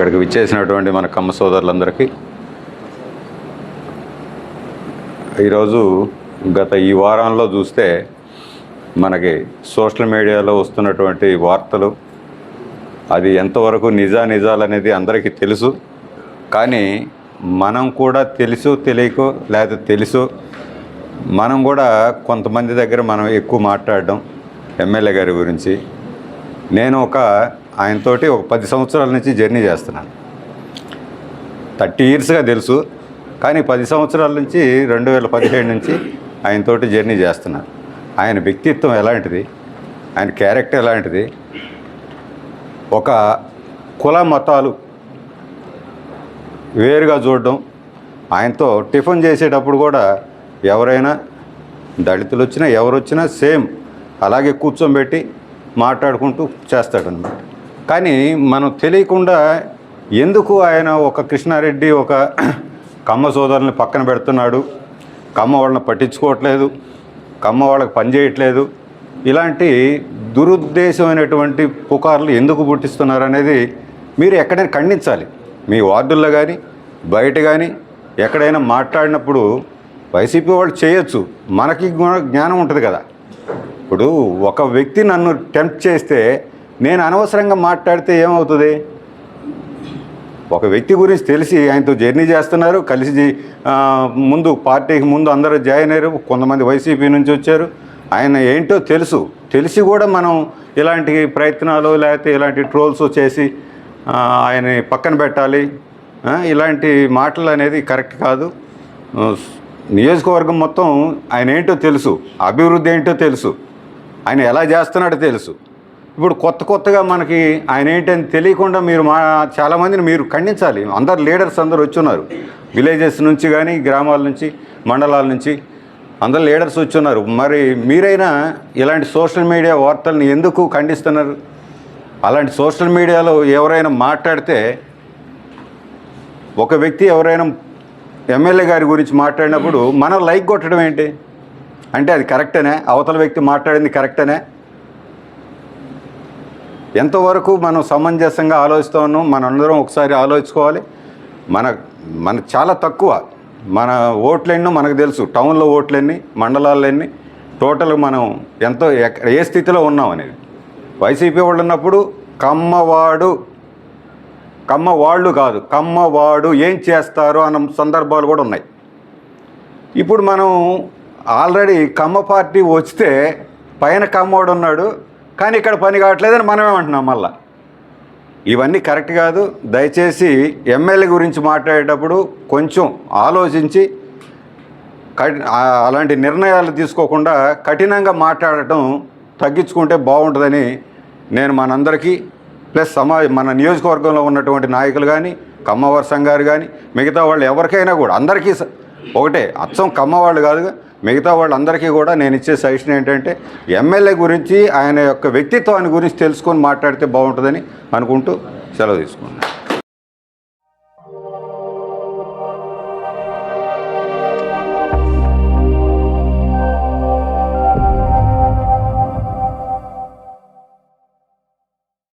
ఇక్కడికి విచ్చేసినటువంటి మన కమ్మ సోదరులందరికీ ఈరోజు గత ఈ వారంలో చూస్తే మనకి సోషల్ మీడియాలో వస్తున్నటువంటి వార్తలు అది ఎంతవరకు నిజా నిజాలు అనేది అందరికీ తెలుసు. కానీ మనం కూడా తెలుసు తెలియకో లేకపోతే తెలుసు మనం కూడా కొంతమంది దగ్గర మనం ఎక్కువ మాట్లాడడం ఎమ్మెల్యే గారి గురించి. నేను ఒక ఆయనతోటి ఒక పది సంవత్సరాల నుంచి జర్నీ చేస్తున్నాను థర్టీ ఇయర్స్గా తెలుసు కానీ పది సంవత్సరాల నుంచి రెండు వేల పదిహేడు నుంచి ఆయనతోటి జర్నీ చేస్తున్నాను ఆయన వ్యక్తిత్వం ఎలాంటిది? ఆయన క్యారెక్టర్ ఎలాంటిది? ఒక కుల మతాలు వేరుగా చూడడం ఆయనతో టిఫిన్ చేసేటప్పుడు కూడా ఎవరైనా దళితులు వచ్చినా ఎవరు వచ్చినా సేమ్ అలాగే కూర్చోబెట్టి మాట్లాడుకుంటూ చేస్తాడనమాట కానీ మనం తెలియకుండా ఎందుకు ఆయన ఒక కృష్ణారెడ్డి ఒక కమ్మ సోదరుని పక్కన పెడుతున్నాడు? కమ్మ వాళ్ళని పట్టించుకోవట్లేదు. కమ్మ వాళ్ళకి పని చేయట్లేదు. ఇలాంటి దురుద్దేశమైనటువంటి పుకార్లు ఎందుకు పుట్టిస్తున్నారు అనేది మీరు ఎక్కడైనా ఖండించాలి. మీ వార్డుల్లో కానీ బయట కానీ ఎక్కడైనా మాట్లాడినప్పుడు వైసీపీ వాళ్ళు చేయొచ్చు. మనకి జ్ఞానం ఉంటుంది కదా. ఇప్పుడు ఒక వ్యక్తి నన్ను టెంప్ట్ చేస్తే నేను అనవసరంగా మాట్లాడితే ఏమవుతుంది? ఒక వ్యక్తి గురించి తెలిసి ఆయనతో జర్నీ చేస్తున్నారు కలిసి ముందు పార్టీకి ముందు అందరూ జాయిన్ అయ్యారు కొంతమంది వైసీపీ నుంచి వచ్చారు. ఆయన ఏంటో తెలుసు. తెలిసి కూడా మనం ఇలాంటి ప్రయత్నాలు లేకపోతే ఇలాంటి ట్రోల్స్ చేసి ఆయన్ని పక్కన పెట్టాలి. ఇలాంటి మాటలు అనేది కరెక్ట్ కాదు. నియోజకవర్గం మొత్తం ఆయన ఏంటో తెలుసు. అభివృద్ధి ఏంటో తెలుసు. ఆయన ఎలా చేస్తున్నాడో తెలుసు. ఇప్పుడు కొత్త కొత్తగా మనకి ఆయన ఏంటని తెలియకుండా మీరు మా చాలామందిని మీరు ఖండించాలి. అందరు లీడర్స్ అందరు వచ్చున్నారు. విలేజెస్ నుంచి కానీ గ్రామాల నుంచి మండలాల నుంచి అందరు లీడర్స్ వచ్చున్నారు. మరి మీరైనా ఇలాంటి సోషల్ మీడియా వార్తల్ని ఎందుకు ఖండిస్తున్నారు? అలాంటి సోషల్ మీడియాలో ఎవరైనా మాట్లాడితే ఒక వ్యక్తి ఎవరైనా ఎమ్మెల్యే గారి గురించి మాట్లాడినప్పుడు మనం లైక్ కొట్టడం ఏంటి? అంటే అది కరెక్టేనే? అవతల వ్యక్తి మాట్లాడింది కరెక్టేనే? ఎంతవరకు మనం సమంజసంగా ఆలోచిస్తూ ఉన్నాం మనందరం ఒకసారి ఆలోచించుకోవాలి. మన మన చాలా తక్కువ. మన ఓట్లెన్నో మనకు తెలుసు. టౌన్లో ఓట్లెన్ని మండలాలన్నీ టోటల్ మనం ఎంతో ఏ స్థితిలో ఉన్నాం అనేది. వైసీపీ వాళ్ళు ఉన్నప్పుడు కమ్మవాడు కమ్మవాళ్ళు కాదు కమ్మవాడు ఏం చేస్తారు అన్న సందర్భాలు కూడా ఉన్నాయి. ఇప్పుడు మనం ఆల్రెడీ కమ్మ పార్టీ వస్తే పైన కమ్మవాడు ఉన్నాడు కానీ ఇక్కడ పని కావట్లేదని మనమేమంటున్నాం మళ్ళా. ఇవన్నీ కరెక్ట్ కాదు. దయచేసి ఎమ్మెల్యే గురించి మాట్లాడేటప్పుడు కొంచెం ఆలోచించి అలాంటి నిర్ణయాలు తీసుకోకుండా కఠినంగా మాట్లాడటం తగ్గించుకుంటే బాగుంటుందని నేను మనందరికీ ప్లస్ సమాజ మన నియోజకవర్గంలో ఉన్నటువంటి నాయకులు కానీ కమ్మవారి సంఘారు కానీ మిగతా వాళ్ళు ఎవరికైనా కూడా అందరికీ ఒకటే అచ్చం కమ్మవాళ్ళు కాదుగా మిగతా వాళ్ళందరికీ కూడా నేను ఇచ్చే సజెషన్ ఏంటంటే ఎమ్మెల్యే గురించి ఆయన యొక్క వ్యక్తిత్వాన్ని గురించి తెలుసుకొని మాట్లాడితే బాగుంటుందని అనుకుంటూ సెలవు తీసుకున్నాను.